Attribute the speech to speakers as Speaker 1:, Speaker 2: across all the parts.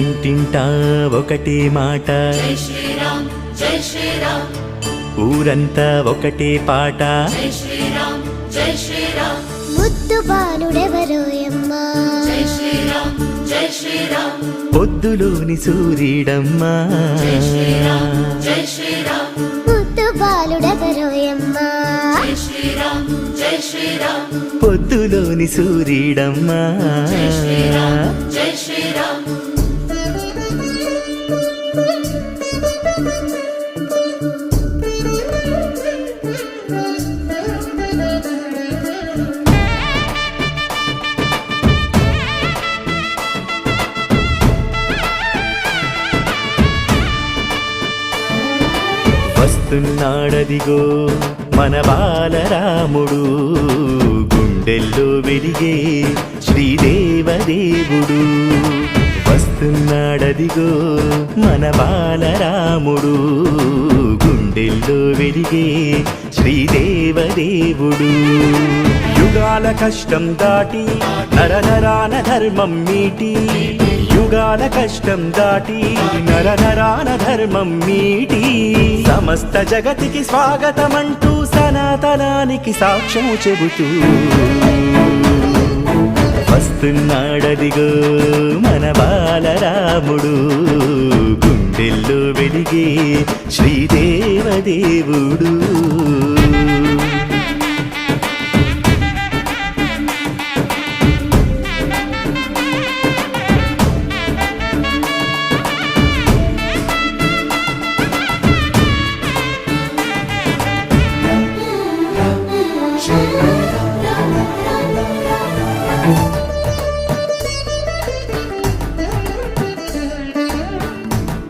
Speaker 1: ఇంటింటా ఒకటే మాట?
Speaker 2: జై శ్రీరామ్ జై శ్రీరామ్.
Speaker 1: ఊరంతా ఒకటే పాట.
Speaker 2: జై శ్రీరామ్ జై శ్రీరామ్.
Speaker 3: ముద్దు బాలుడెవరోయమ్మా
Speaker 2: జై శ్రీరామ్ జై శ్రీరామ్.
Speaker 1: పొద్దులోని సూర్యుడమ్మా.
Speaker 2: జై శ్రీరామ్ జై శ్రీరామ్.
Speaker 3: ముద్దు బాలుడెవరోయమ్మా
Speaker 2: జై శ్రీరామ్ జై శ్రీరామ్.
Speaker 1: పొద్దులోని సూర్యుడమ్మా. వస్తున్నాడదిగో మన బాలరాముడు గుండెల్లో వెలిగే శ్రీదేవదేవుడు. వస్తున్నాడదిగో మన బాలరాముడు గుండెల్లో వెలిగే శ్రీదేవదేవుడు. యుగాల కష్టం దాటి నరనరాన ధర్మం మీటి యుగాల కష్టం దాటి నరనరాన ధర్మం మీటి సమస్త జగతికి స్వాగతమంటూ సనాతనానికి సాక్ష్యము చెబుతూ వస్తున్నాడదిగో మన బాలరాముడు. గుండెల్లో వెలిగే శ్రీదేవదేవుడు.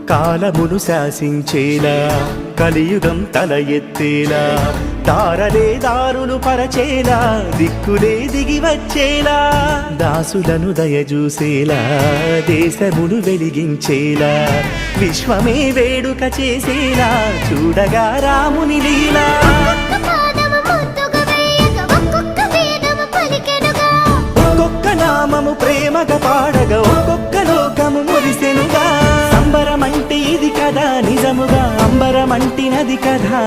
Speaker 1: కాలమును శాసించేలా కలియుగం తల ఎత్తేలా దారలే దారులు పరచేలా దిక్కులే దిగి వచ్చేలా దాసులను దయజూసేలా దేశమును వెలిగించేలా విశ్వమే వేడుక చేసేలా చూడగా రాముని లీలా. ప్రేమగా పాడగా ఒక్కొక్క లోకము మురిసెనుగా. అంబరమంటే ఇది కదా నిజముగా అంబరమంటినది కదా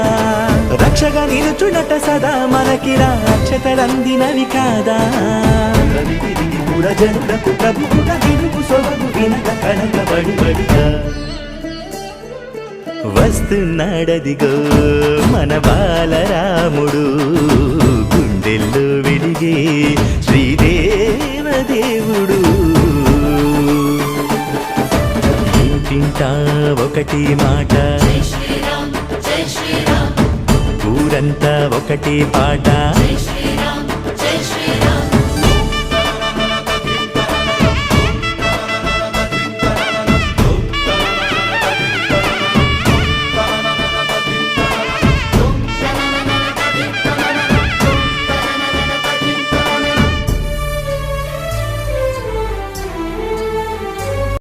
Speaker 1: రక్షగా నిలుచునట సదా మనకిరా అక్షతలందినవి కాదా. రవి తిరిగి పురజనులకు ప్రభువుగా వినుకు సొగగు వినక కనకబడి బడిగా. వస్తున్నాడదిగో మన బాలరాముడు గుండెల్లో వెలిగే ఇంటింటా ఒకటి మాట. ఊరంతా ఒకటి పాట.